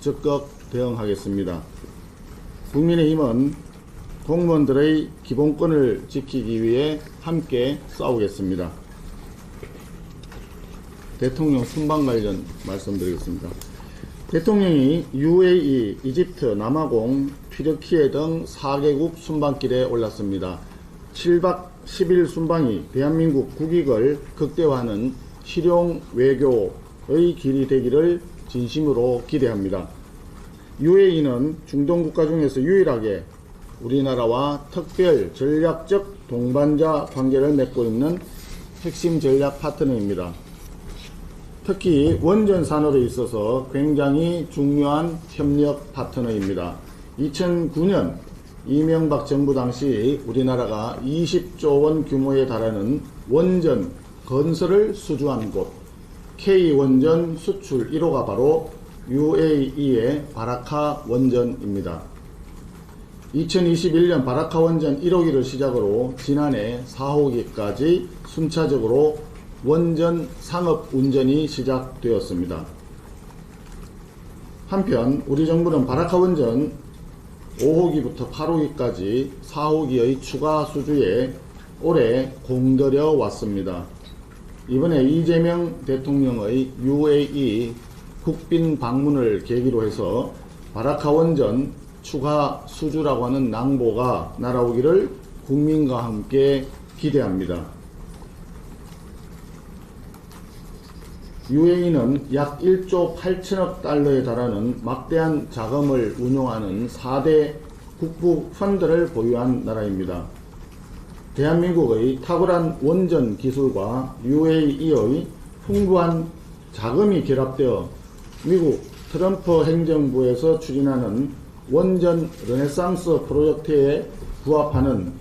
적극 대응하겠습니다. 국민의힘은 공무원들의 기본권을 지키기 위해 함께 싸우겠습니다. 대통령 순방 관련 말씀드리겠습니다. 대통령이 UAE, 이집트, 남아공, 튀르키예 등 4개국 순방길에 올랐습니다. 7박 10일 순방이 대한민국 국익을 극대화하는 실용 외교의 길이 되기를 진심으로 기대합니다. UAE는 중동 국가 중에서 유일하게 우리나라와 특별 전략적 동반자 관계를 맺고 있는 핵심 전략 파트너입니다. 특히 원전 산업에 있어서 굉장히 중요한 협력 파트너입니다. 2009년 이명박 정부 당시 우리나라가 20조 원 규모에 달하는 원전 건설을 수주한 곳 K원전 수출 1호가 바로 UAE의 바라카 원전입니다. 2021년 바라카 원전 1호기를 시작으로 지난해 4호기까지 순차적으로 원전 상업 운전이 시작되었습니다. 한편 우리 정부는 바라카 원전 5호기부터 8호기까지 4호기의 추가 수주에 올해 공들여 왔습니다. 이번에 이재명 대통령의 UAE 국빈 방문을 계기로 해서 바라카 원전 추가 수주라고 하는 낭보가 날아오기를 국민과 함께 기대합니다. UAE는 약 1조 8천억 달러에 달하는 막대한 자금을 운용하는 4대 국부 펀드를 보유한 나라입니다. 대한민국의 탁월한 원전 기술과 UAE의 풍부한 자금이 결합되어 미국 트럼프 행정부에서 추진하는 원전 르네상스 프로젝트에 부합하는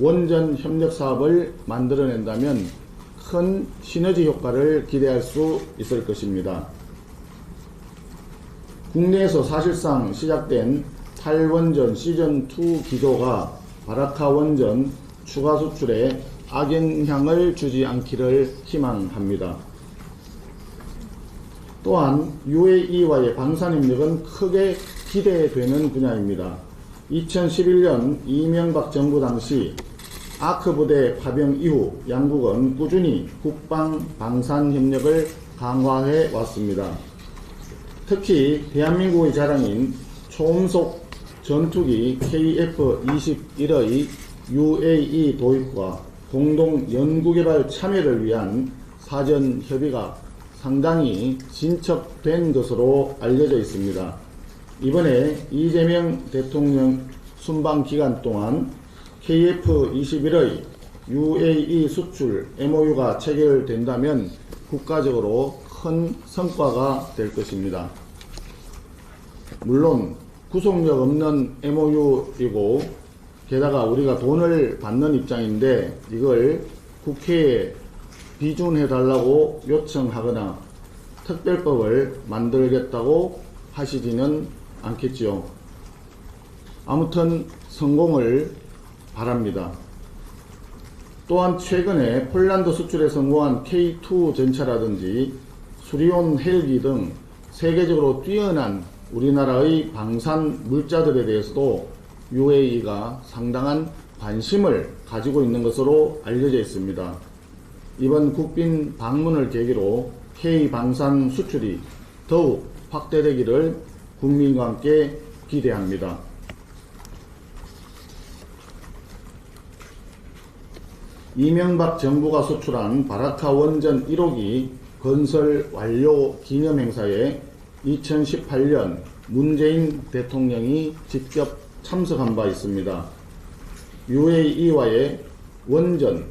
원전 협력 사업을 만들어낸다면 큰 시너지 효과를 기대할 수 있을 것입니다. 국내에서 사실상 시작된 탈원전 시즌2 기조가 바라카 원전 추가 수출에 악영향을 주지 않기를 희망합니다. 또한 UAE와의 방산협력은 크게 기대되는 분야입니다. 2011년 이명박 정부 당시 아크 부대 파병 이후 양국은 꾸준히 국방 방산 협력을 강화해 왔습니다. 특히 대한민국의 자랑인 초음속 전투기 KF-21의 UAE 도입과 공동 연구개발 참여를 위한 사전 협의가 상당히 진척된 것으로 알려져 있습니다. 이번에 이재명 대통령 순방 기간 동안 KF-21의 UAE 수출 MOU가 체결된다면 국가적으로 큰 성과가 될 것입니다. 물론 구속력 없는 MOU이고 게다가 우리가 돈을 받는 입장인데 이걸 국회에 비준해 달라고 요청하거나 특별법을 만들겠다고 하시지는 않겠지요. 아무튼 성공을 바랍니다. 또한 최근에 폴란드 수출에 성공한 K2 전차라든지 수리온 헬기 등 세계적으로 뛰어난 우리나라의 방산 물자들에 대해서도 UAE가 상당한 관심을 가지고 있는 것으로 알려져 있습니다. 이번 국빈 방문을 계기로 K 방산 수출이 더욱 확대되기를 국민과 함께 기대합니다. 이명박 정부가 수출한 바라카 원전 1호기 건설 완료 기념 행사에 2018년 문재인 대통령이 직접 참석한 바 있습니다. UAE와의 원전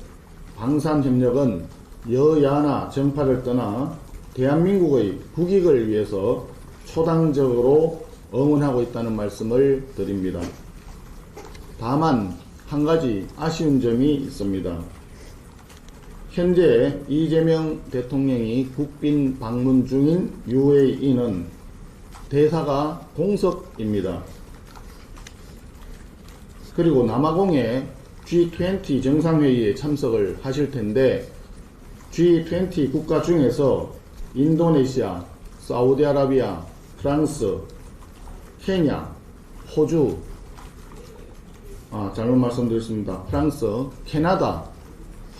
방산 협력은 여야나 정파를 떠나 대한민국의 국익을 위해서 초당적으로 응원하고 있다는 말씀을 드립니다. 다만 한 가지 아쉬운 점이 있습니다. 현재 이재명 대통령이 국빈 방문 중인 UAE는 대사가 공석입니다. 그리고 남아공의 G20 정상회의에 참석을 하실 텐데 G20 국가 중에서 인도네시아, 사우디아라비아, 프랑스, 케냐, 호주, 아, 잘못 말씀드렸습니다. 프랑스, 캐나다,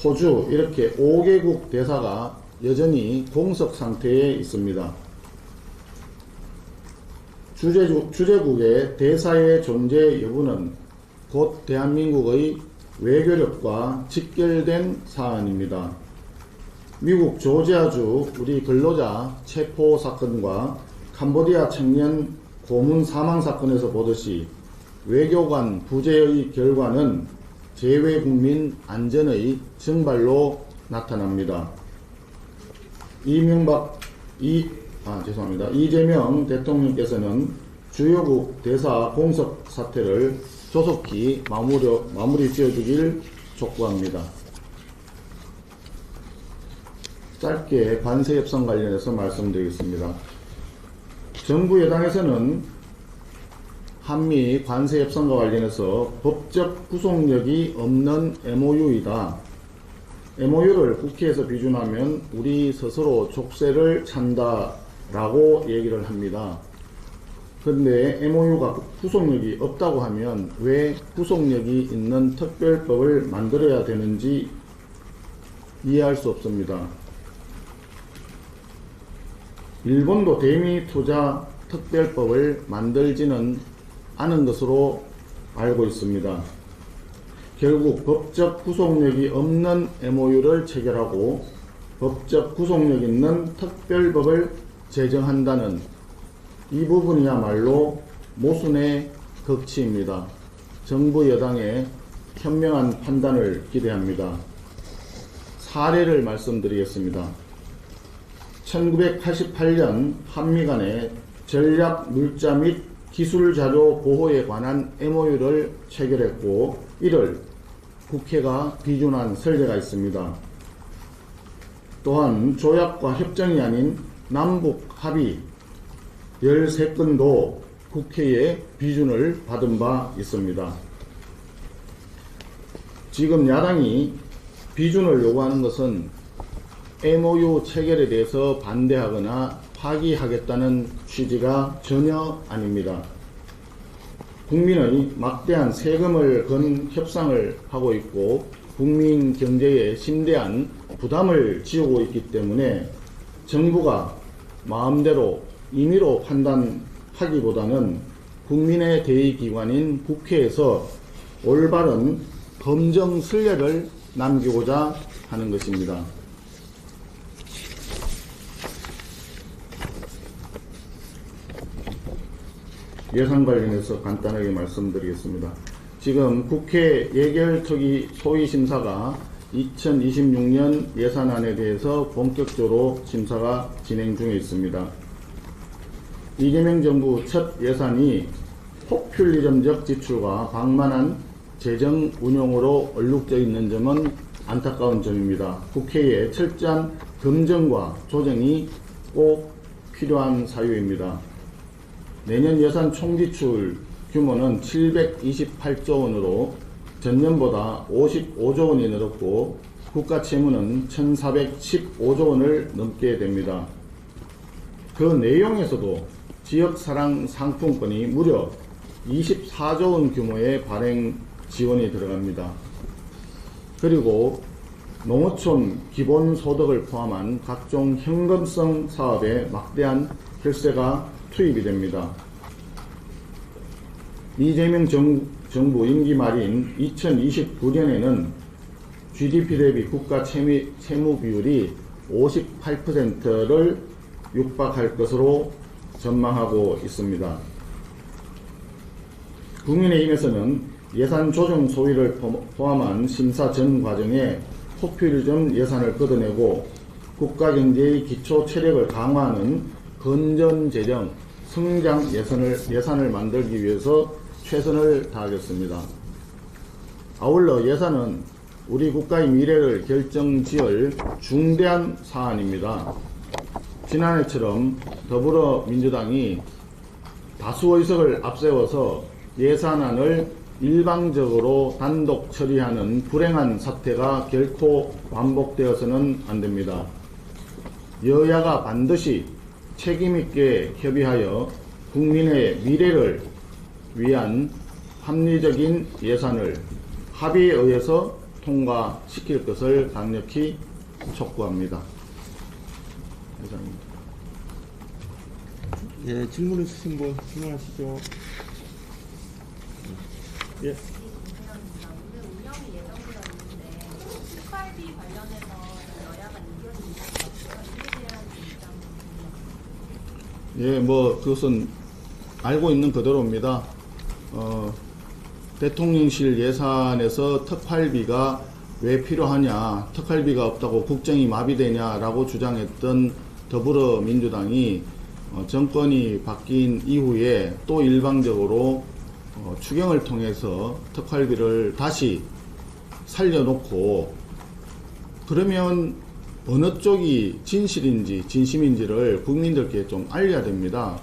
호주 이렇게 5개국 대사가 여전히 공석 상태에 있습니다. 주재주, 주재국의 대사의 존재 여부는 곧 대한민국의 외교력과 직결된 사안입니다. 미국 조지아주 우리 근로자 체포 사건과 캄보디아 청년 고문 사망 사건에서 보듯이 외교관 부재의 결과는 재외 국민 안전의 증발로 나타납니다. 이명박 이 아, 죄송합니다. 이재명 대통령께서는 주요국 대사 공석 사태를 조속히 마무리, 마무리 지어주길 촉구합니다. 짧게 관세 협상 관련해서 말씀드리겠습니다. 정부 여당에서는 한미 관세 협상과 관련해서 법적 구속력이 없는 MOU이다. MOU를 국회에서 비준하면 우리 스스로 족쇄를 찬다라고 얘기를 합니다. 근데 MOU가 구속력이 없다고 하면 왜 구속력이 있는 특별법을 만들어야 되는지 이해할 수 없습니다. 일본도 대미 투자 특별법을 만들지는 않은 것으로 알고 있습니다. 결국 법적 구속력이 없는 MOU를 체결하고 법적 구속력 있는 특별법을 제정한다는 이 부분이야말로 모순의 극치입니다. 정부 여당의 현명한 판단을 기대합니다. 사례를 말씀드리겠습니다. 1988년 한미 간의 전략 물자 및 기술 자료 보호에 관한 MOU를 체결했고 이를 국회가 비준한 설례가 있습니다. 또한 조약과 협정이 아닌 남북 합의 13건도 국회에 비준을 받은 바 있습니다. 지금 야당이 비준을 요구하는 것은 MOU 체결에 대해서 반대하거나 파기하겠다는 취지가 전혀 아닙니다. 국민의 막대한 세금을 건 협상을 하고 있고 국민 경제에 심대한 부담을 지우고 있기 때문에 정부가 마음대로 임의로 판단하기보다는 국민의 대의기관인 국회에서 올바른 검정 순례를 남기고자 하는 것입니다. 예산 관련해서 간단하게 말씀드리겠습니다. 지금 국회 예결특위 소위심사가 2026년 예산안에 대해서 본격적으로 심사가 진행 중에 있습니다. 이재명 정부 첫 예산이 포퓰리즘적 지출과 방만한 재정 운용으로 얼룩져 있는 점은 안타까운 점입니다. 국회의 철저한 검증과 조정이 꼭 필요한 사유입니다. 내년 예산 총지출 규모는 728조 원으로 전년보다 55조 원이 늘었고 국가 채무는 1415조 원을 넘게 됩니다. 그 내용에서도 지역사랑 상품권이 무려 24조 원 규모의 발행 지원이 들어갑니다. 그리고 농어촌 기본소득을 포함한 각종 현금성 사업에 막대한 혈세가 투입이 됩니다. 이재명 정, 정부 임기 말인 2029년에는 GDP 대비 국가 채무, 채무 비율이 58%를 육박할 것으로 전망하고 있습니다. 국민의힘에서는 예산 조정 소위를 포함한 심사 전 과정에 포퓰리즘 예산을 걷어내고 국가 경제의 기초 체력을 강화하는 건전 재정, 성장 예산을, 예산을 만들기 위해서 최선을 다하겠습니다. 아울러 예산은 우리 국가의 미래를 결정지을 중대한 사안입니다. 지난해처럼 더불어민주당이 다수 의석을 앞세워서 예산안을 일방적으로 단독 처리하는 불행한 사태가 결코 반복되어서는 안 됩니다. 여야가 반드시 책임있게 협의하여 국민의 미래를 위한 합리적인 예산을 합의에 의해서 통과시킬 것을 강력히 촉구합니다. 이상입니다. 예, 질문 있으신 분 질문하시죠. 예. 예, 뭐 그것은 알고 있는 그대로입니다. 어, 대통령실 예산에서 특활비가 왜 필요하냐, 특활비가 없다고 국정이 마비되냐라고 주장했던 더불어민주당이 어, 정권이 바뀐 이후에 또 일방적으로 어, 추경을 통해서 특활비를 다시 살려놓고 그러면 어느 쪽이 진실인지 진심인지를 국민들께 좀 알려야 됩니다.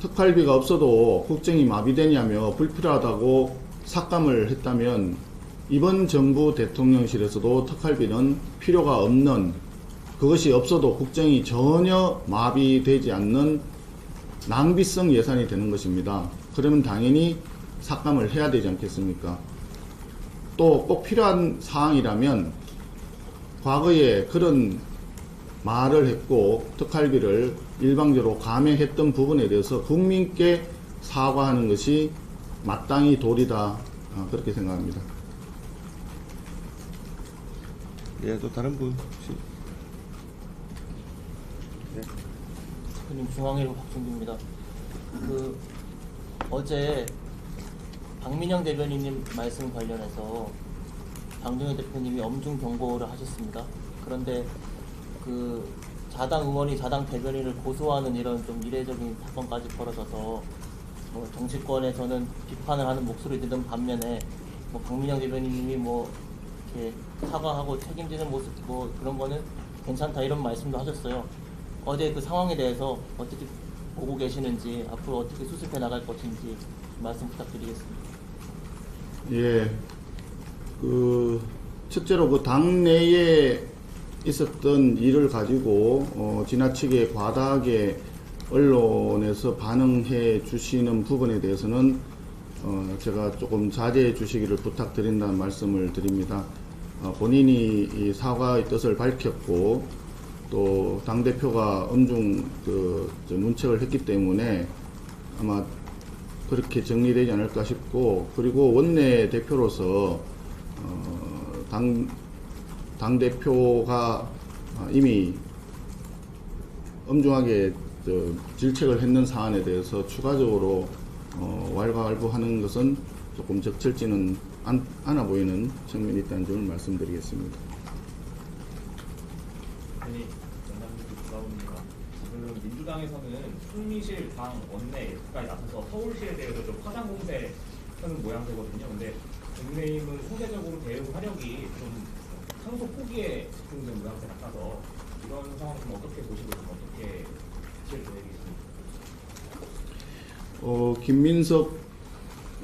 특활비가 없어도 국정이 마비되냐며 불필요하다고 삭감을 했다면 이번 정부 대통령실에서도 특활비는 필요가 없는 그것이 없어도 국정이 전혀 마비되지 않는 낭비성 예산이 되는 것입니다. 그러면 당연히 삭감을 해야 되지 않겠습니까? 또 꼭 필요한 사항이라면 과거에 그런 말을 했고 특활비를 일방적으로 감행했던 부분에 대해서 국민께 사과하는 것이 마땅히 도리다 아, 그렇게 생각합니다. 예, 또 다른 분 혹시 대표님 중앙일보 박준규입니다. 그 어제 박민영 대변인님 말씀 관련해서 장동현 대표님이 엄중 경고를 하셨습니다. 그런데 그 자당 의원이 자당 대변인을 고소하는 이런 좀 이례적인 사건까지 벌어져서 뭐 정치권에서는 비판을 하는 목소리 듣는 반면에 뭐 박민영 대변인님이 뭐 이렇게 사과하고 책임지는 모습 뭐 그런 거는 괜찮다 이런 말씀도 하셨어요. 어제 그 상황에 대해서 어떻게 보고 계시는지 앞으로 어떻게 수습해 나갈 것인지 말씀 부탁드리겠습니다. 예, 그 첫째로 그 당내에 있었던 일을 가지고 어, 지나치게 과다하게 언론에서 반응해 주시는 부분에 대해서는 어, 제가 조금 자제해 주시기를 부탁드린다는 말씀을 드립니다. 어, 본인이 이 사과의 뜻을 밝혔고 또 당 대표가 엄중 그저 문책을 했기 때문에 아마 그렇게 정리되지 않을까 싶고 그리고 원내 대표로서 어, 당, 당 대표가 아, 이미 엄중하게 저 질책을 했는 사안에 대해서 추가적으로 어, 왈가왈부하는 것은 조금 적절치는 않, 않아 보이는 측면이 있다는 점을 말씀드리겠습니다. 아니, 전남도 부가입니다 지금 민주당에서는 충미실 당 원내까지 나서서 서울시에 대해서 좀 파장 공세 하는 모양새거든요. 근데 국민의힘은 상대적으로 대응 화력이 좀 상소 포기에 집중된 모양새 같아서 이런 상황 좀 어떻게 보시고 좀 어떻게 하실 계획이십니까? 어, 김민석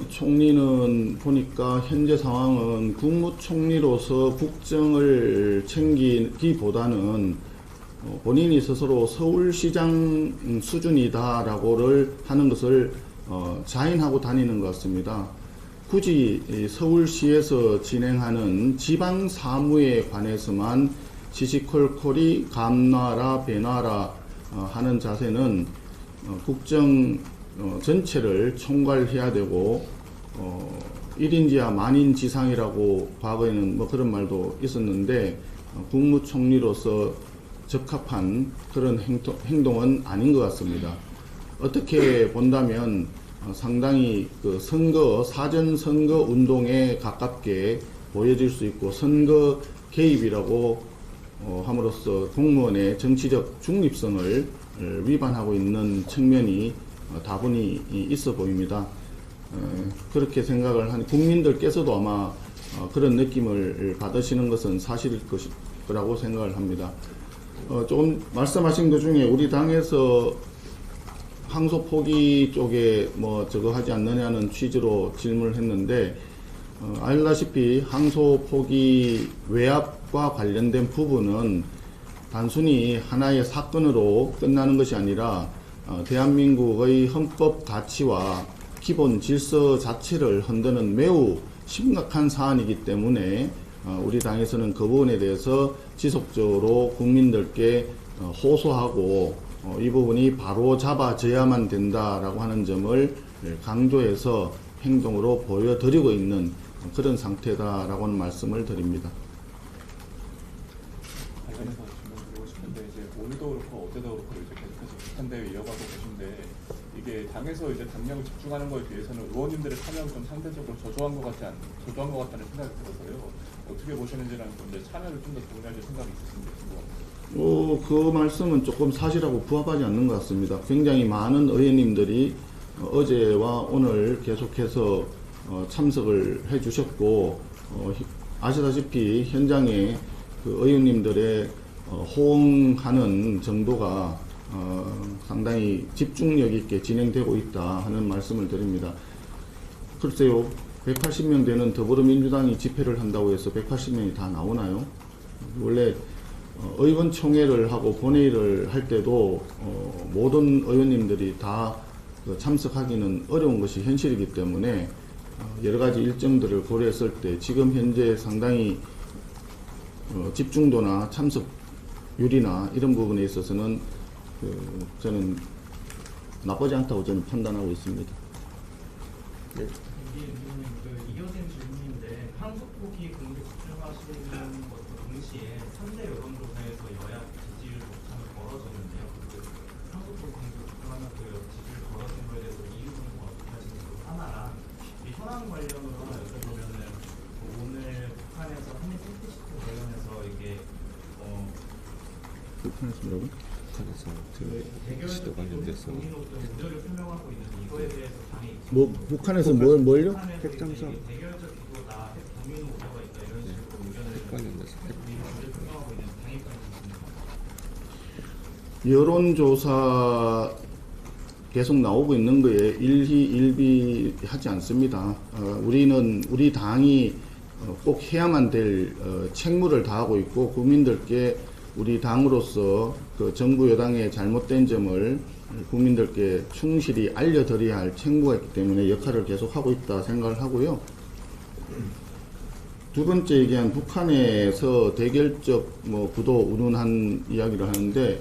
총리는 보니까 현재 상황은 국무총리로서 국정을 챙기기보다는 어, 본인이 스스로 서울시장 수준이다라고를 하는 것을 어, 자인하고 다니는 것 같습니다. 굳이 이 서울시에서 진행하는 지방 사무에 관해서만 시시콜콜이 감나라 배나라 어, 하는 자세는 어, 국정 어, 전체를 총괄해야 되고 어, 1인지하 만인지상이라고 과거에는 뭐 그런 말도 있었는데 어, 국무총리로서 적합한 그런 행동, 행동은 아닌 것 같습니다. 어떻게 본다면 어, 상당히 그 선거 사전 선거 운동에 가깝게 보여질 수 있고 선거 개입이라고 어, 함으로써 공무원의 정치적 중립성을 어, 위반하고 있는 측면이 어, 다분히 이- 있어 보입니다. 어, 그렇게 생각을 한 국민들께서도 아마 어, 그런 느낌을 받으시는 것은 사실일 것이, 거라고 생각을 합니다. 어, 조금 말씀하신 것 중에 우리 당에서 항소 포기 쪽에 뭐 저거 하지 않느냐는 취지로 질문을 했는데 어, 알다시피 항소 포기 외압과 관련된 부분은 단순히 하나의 사건으로 끝나는 것이 아니라 어, 대한민국의 헌법 가치와 기본 질서 자체를 흔드는 매우 심각한 사안이기 때문에 어, 우리 당에서는 그 부분에 대해서 지속적으로 국민들께 어, 호소하고 어, 이 부분이 바로 잡아져야만 된다라고 하는 점을 예, 강조해서 행동으로 보여드리고 있는 그런 상태다라고 하는 말씀을 드립니다. 오늘도 그렇고 어제도 그렇고 비슷한 대회 이어가고 계신데 이게 당에서 이제 당량을 집중하는 거에 비해서는 의원님들의 참여가 좀 상대적으로 저조한 것 같지 않 저조한 것 같다는 생각이 들어서요. 어떻게 보시는지라는 건데 참여를 좀 더 동의하실 생각이 궁금합니다. 어, 그 말씀은 조금 사실하고 부합하지 않는 것 같습니다. 굉장히 많은 의원님들이 어, 어제와 오늘 계속해서 어, 참석을 해 주셨고, 어, 히- 아시다시피 현장에 그 의원님들의 어, 호응하는 정도가 어, 상당히 집중력 있게 진행되고 있다 하는 말씀을 드립니다. 글쎄요, 180명 되는 더불어민주당이 집회를 한다고 해서 180명이 다 나오나요? 원래 어, 의원총회를 하고 본회의를 할 때도 어, 모든 의원님들이 다그 참석하기는 어려운 것이 현실이기 때문에 어, 여러 가지 일정들을 고려했을 때 지금 현재 상당히 어, 집중도나 참석률이나 이런 부분에 있어서는 그 저는 나쁘지 않다고 저는 판단하고 있습니다. 이게 의원님 그 이어진 질문인데 한국국이 공개 집중하시는 것과 동시에 3대 여론조사에서 여야 지지율 높음이 벌어졌는데요. 그 한국국 공개 집중하면 그 지지율 벌어진 거에 대해서 이유는 어떻게 하시는지 그 하나랑 이 현황 관련으로 하나 여쭤보면은 그 오늘 북한에서 한미 샌드시트 관련해서 이게 어 불편해서 뭐라고? 북한에서 그 시도 관련돼서 뭐 북한에서 뭘 뭘요? 기도다, 핵 관련돼서. 여론조사 계속 나오고 있는 거에 일희 일비 하지 않습니다. 어, 우리는 우리 당이 어, 꼭 해야만 될 어, 책무를 다하고 있고 국민들께 우리 당으로서 그 정부 여당의 잘못된 점을 국민들께 충실히 알려드려야 할 책무가 있기 때문에 역할을 계속하고 있다 생각을 하고요. 두 번째 얘기한 북한에서 대결적 뭐 구도 운운한 이야기를 하는데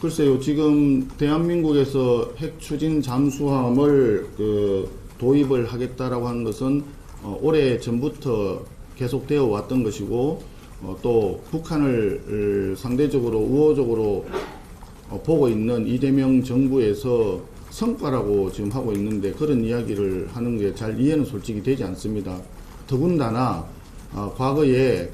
글쎄요, 지금 대한민국에서 핵 추진 잠수함을 그 도입을 하겠다라고 하는 것은 어, 오래 전부터 계속되어 왔던 것이고 어, 또 북한을 을, 상대적으로 우호적으로 어, 보고 있는 이재명 정부에서 성과라고 지금 하고 있는데 그런 이야기를 하는 게 잘 이해는 솔직히 되지 않습니다. 더군다나 어, 과거에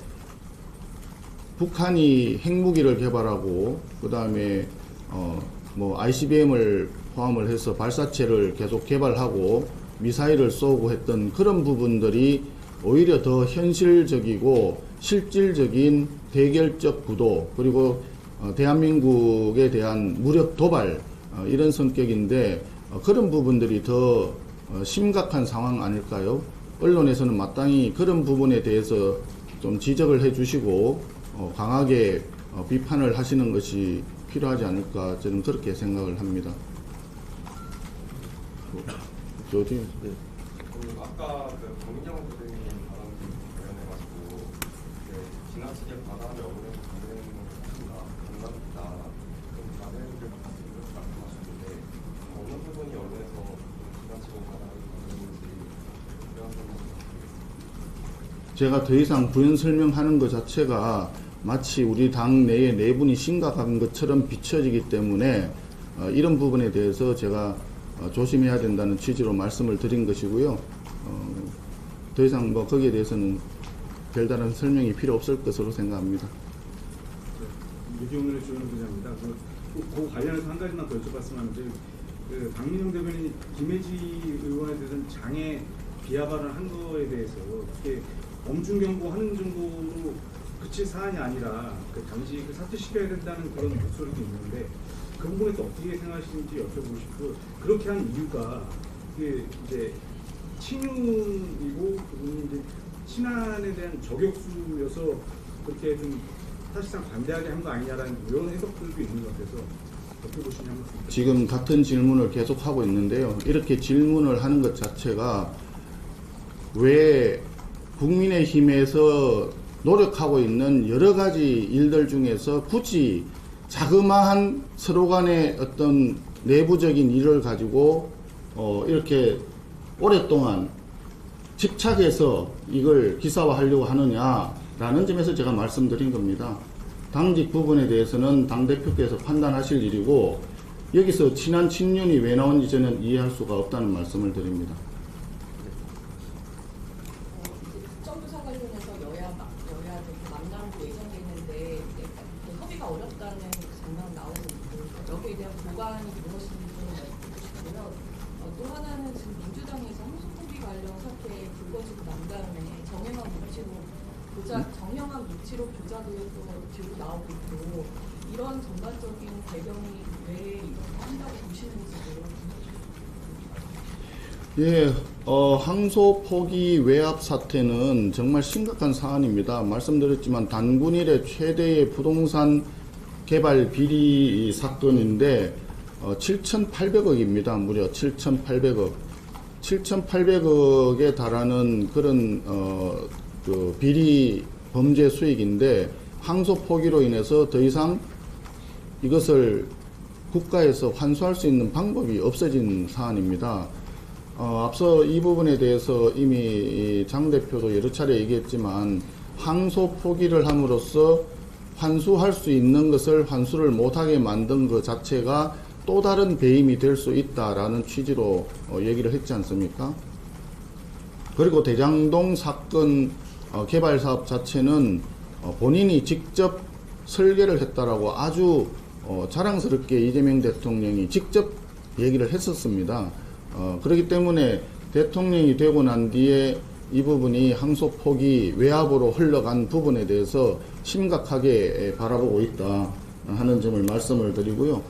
북한이 핵무기를 개발하고 그 다음에 어 뭐 ICBM을 포함을 해서 발사체를 계속 개발하고 미사일을 쏘고 했던 그런 부분들이 오히려 더 현실적이고 실질적인 대결적 구도 그리고 어, 대한민국에 대한 무력 도발 어, 이런 성격인데 어, 그런 부분들이 더 어, 심각한 상황 아닐까요? 언론에서는 마땅히 그런 부분에 대해서 좀 지적을 해주시고 어, 강하게 어, 비판을 하시는 것이 필요하지 않을까 저는 그렇게 생각을 합니다. 저 어디 네. 그 아까 그 박민정 대표님 발언 관련해가지고 그 지나치게 바람에 어울려서 가는 것이나 건강이다 좀 다른 그 말씀하셨는데 어느 부분이 언론에서 좀 지나치고 바람이 가는지 그런 부분 제가 더 이상 부연 설명하는 것 자체가 마치 우리 당 내에 내분이 심각한 것처럼 비춰지기 때문에 어, 이런 부분에 대해서 제가 어, 조심해야 된다는 취지로 말씀을 드린 것이고요. 어, 더 이상 뭐 거기에 대해서는 별다른 설명이 필요 없을 것으로 생각합니다. 유기온을 주는 분야입니다. 그, 그, 그 관련해서 한 가지만 더 여쭤봤으면 하는데 그 박민영 대변인이 김혜지 의원에 대해서는 장애 비하 발언한 거에 대해서 이렇게 엄중 경고 하는 정도로 그칠 사안이 아니라 그 당시 그 사퇴시켜야 된다는 그런 목소리도 있는데 그 부분에 또 어떻게 생각하시는지 여쭤보고 싶고 그렇게 한 이유가 이게 이제 친윤이고 그분이 이제 친한에 대한 저격수여서 그렇게 좀 사실상 반대하게 한 거 아니냐라는 이런 해석들도 있는 것 같아서 어떻게 보시냐면 지금 같은 질문을 계속 하고 있는데요. 이렇게 질문을 하는 것 자체가 왜 국민의힘에서 노력하고 있는 여러 가지 일들 중에서 굳이 자그마한 서로 간의 어떤 내부적인 일을 가지고 어 이렇게 오랫동안 집착해서 이걸 기사화하려고 하느냐라는 점에서 제가 말씀드린 겁니다. 당직 부분에 대해서는 당대표께서 판단하실 일이고 여기서 친한 친윤이 왜 나온지 저는 이해할 수가 없다는 말씀을 드립니다. 어, 이제 국정조사 관련해서 여야 마- 여야 그 만남도 예정돼 있는데 이제 그 협의가 어렵다는 장면 나오고 있고 여기에 대한 보관이 무엇인지 좀 알고 싶고요. 어, 또 하나는 지금 민주당에서 홍수포기 관련 사태 불거지고 난 다음에 정영환 무치로 교자 정영환 무치로 교자도 또 들고 나오고 있고 이런 전반적인 배경이 왜 이렇게 한다고 보시는지도 예, 어, 항소 포기 외압 사태는 정말 심각한 사안입니다. 말씀드렸지만 단군 일의 최대의 부동산 개발 비리 사건인데 어, 7,800억입니다. 무려 7,800억. 7,800억에 달하는 그런 어, 그 비리 범죄 수익인데 항소 포기로 인해서 더 이상 이것을 국가에서 환수할 수 있는 방법이 없어진 사안입니다. 어, 앞서 이 부분에 대해서 이미 장 대표도 여러 차례 얘기했지만 항소 포기를 함으로써 환수할 수 있는 것을 환수를 못하게 만든 것 자체가 또 다른 배임이 될 수 있다라는 취지로 어, 얘기를 했지 않습니까? 그리고 대장동 사건 어, 개발 사업 자체는 어, 본인이 직접 설계를 했다라고 아주 어, 자랑스럽게 이재명 대통령이 직접 얘기를 했었습니다. 어, 그렇기 때문에 대통령이 되고 난 뒤에 이 부분이 항소 폭이 외압으로 흘러간 부분에 대해서 심각하게 바라보고 있다 하는 점을 말씀을 드리고요.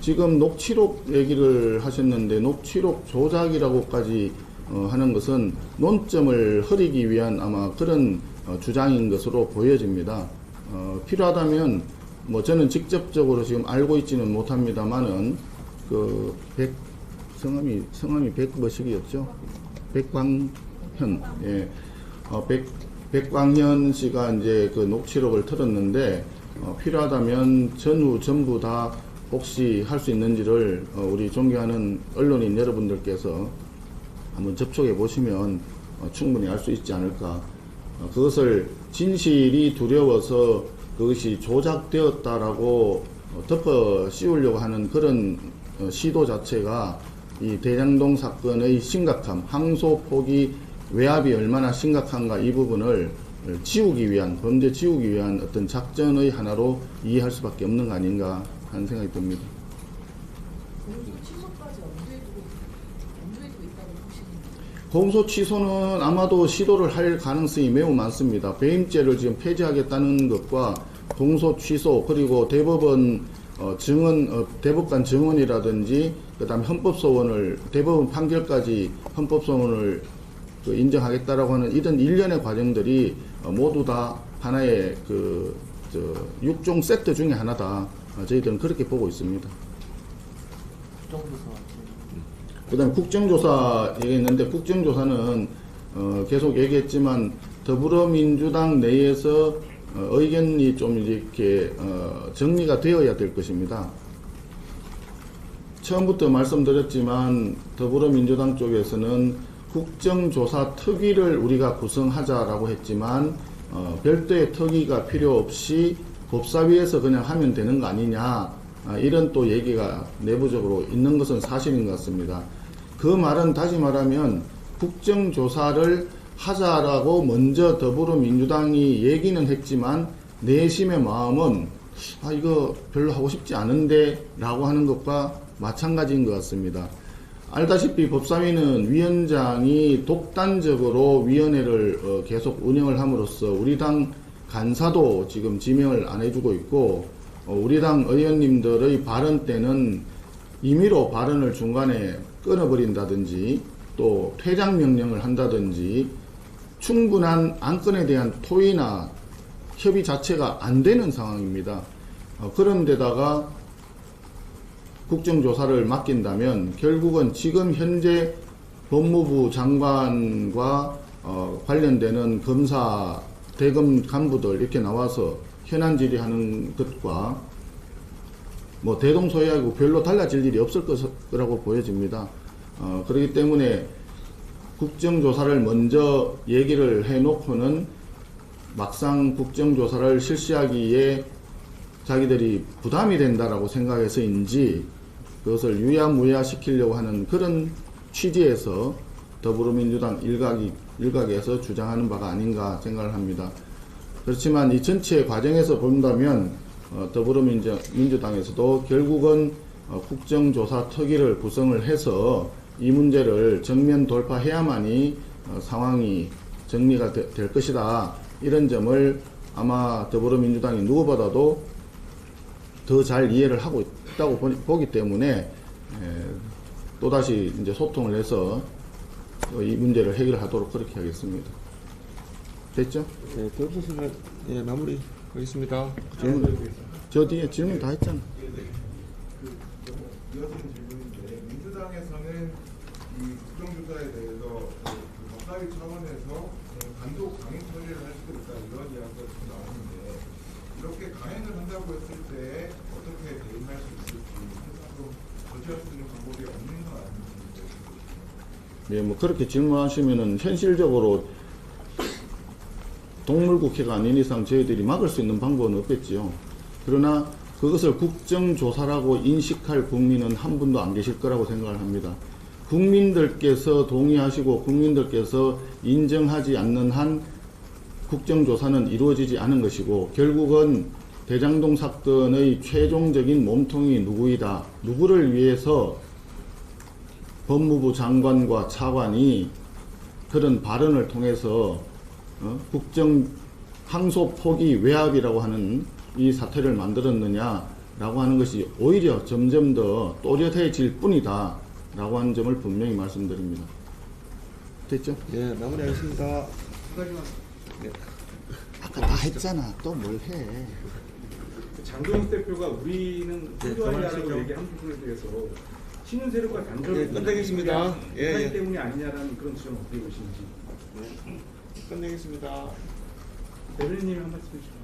지금 녹취록 얘기를 하셨는데 녹취록 조작이라고까지 어, 하는 것은 논점을 흐리기 위한 아마 그런 어, 주장인 것으로 보여집니다. 어, 필요하다면 뭐 저는 직접적으로 지금 알고 있지는 못합니다만은 그 백, 성함이 성함이 백머식이었죠. 백광현 예. 어, 백 백광현 씨가 이제 그 녹취록을 틀었는데 어, 필요하다면 전후 전부 다 혹시 할 수 있는지를 어, 우리 존경하는 언론인 여러분들께서 한번 접촉해 보시면 어, 충분히 알 수 있지 않을까. 어, 그것을 진실이 두려워서 그것이 조작되었다라고 어, 덮어 씌우려고 하는 그런 어, 시도 자체가 이 대장동 사건의 심각함, 항소 포기 외압이 얼마나 심각한가 이 부분을 어, 지우기 위한 범죄 지우기 위한 어떤 작전의 하나로 이해할 수밖에 없는 거 아닌가 하는 생각이 듭니다. 공소 취소까지 언제 두고 언제 두고 있다고 보시는지 공소 취소는 아마도 시도를 할 가능성이 매우 많습니다. 배임죄를 지금 폐지하겠다는 것과 공소 취소 그리고 대법원 어, 증언 어, 대법관 증언이라든지 그다음에 헌법소원을 대법원 판결까지 헌법소원을 그 인정하겠다라고 하는 이런 일련의 과정들이 어, 모두 다 하나의 그저 6종 세트 중에 하나다. 어, 저희들은 그렇게 보고 있습니다. 국정조사 그다음 국정조사 얘기했는데 국정조사는 어, 계속 얘기했지만 더불어민주당 내에서 어, 의견이 좀 이렇게 어, 정리가 되어야 될 것입니다. 처음부터 말씀드렸지만 더불어민주당 쪽에서는 국정조사 특위를 우리가 구성하자라고 했지만 어, 별도의 특위가 필요 없이 법사위에서 그냥 하면 되는 거 아니냐 아, 이런 또 얘기가 내부적으로 있는 것은 사실인 것 같습니다. 그 말은 다시 말하면 국정조사를 하자라고 먼저 더불어민주당이 얘기는 했지만 내심의 마음은 아 이거 별로 하고 싶지 않은데 라고 하는 것과 마찬가지인 것 같습니다. 알다시피 법사위는 위원장이 독단적으로 위원회를 어, 계속 운영을 함으로써 우리 당 간사도 지금 지명을 안 해주고 있고 어, 우리 당 의원님들의 발언 때는 임의로 발언을 중간에 끊어버린다든지 또 퇴장 명령을 한다든지 충분한 안건에 대한 토의나 협의 자체가 안 되는 상황입니다. 어, 그런데다가 국정조사를 맡긴다면 결국은 지금 현재 법무부 장관과 어, 관련되는 검사 대검 간부들 이렇게 나와서 현안 질의하는 것과 뭐 대동소이하고 별로 달라질 일이 없을 거라고 보여집니다. 어, 그렇기 때문에 국정조사를 먼저 얘기를 해놓고는 막상 국정조사를 실시하기에 자기들이 부담이 된다라고 생각해서인지 그것을 유야무야 시키려고 하는 그런 취지에서 더불어민주당 일각이, 일각에서 주장하는 바가 아닌가 생각을 합니다. 그렇지만 이 전체 과정에서 본다면 어, 더불어민주당에서도 결국은 어, 국정조사 특위를 구성을 해서 이 문제를 정면 돌파해야만이 어, 상황이 정리가 되- 될 것이다. 이런 점을 아마 더불어민주당이 누구보다도 더 잘 이해를 하고 있다고 보- 보기 때문에 에, 또다시 이제 소통을 해서 어, 이 문제를 해결하도록 그렇게 하겠습니다. 됐죠? 네, 도엽 선수는 예, 마무리 하겠습니다. 질문, 저 뒤에 질문 다 했잖아. 그 민주당에서는 이 국정조사에 대해서 그 법사위 차원에서 어, 단독 강행 처리를 할 수도 있다 이런 이야기가 지금 나오는데 이렇게 강행을 한다고 했을 때 어떻게 대응할 수 있을지 항상 좀 조치할 수 있는 방법이 없는 건 아닌지 네, 뭐 그렇게 질문하시면은 현실적으로 동물국회가 아닌 이상 저희들이 막을 수 있는 방법은 없겠지요. 그러나 그것을 국정조사라고 인식할 국민은 한 분도 안 계실 거라고 생각을 합니다. 국민들께서 동의하시고 국민들께서 인정하지 않는 한 국정조사는 이루어지지 않은 것이고 결국은 대장동 사건의 최종적인 몸통이 누구이다. 누구를 위해서 법무부 장관과 차관이 그런 발언을 통해서 어? 국정 항소 포기 외압이라고 하는 이 사태를 만들었느냐라고 하는 것이 오히려 점점 더 또렷해질 뿐이다 라고 하는 점을 분명히 말씀드립니다. 됐죠? 예, 마무리하겠습니다. 아까 다 했잖아. 또 뭘 해? 그 장동혁 대표가 우리는 네, 호주아니라고 그만하시죠. 얘기한 부분에 대해서 신윤 세력과 단절을 예, 끝내겠습니다. 예, 예, 예. 때문이 아니냐라는 그런 지점 어떻게 보시는지 끝내겠습니다. 대변인님이 한 말씀 해주시죠.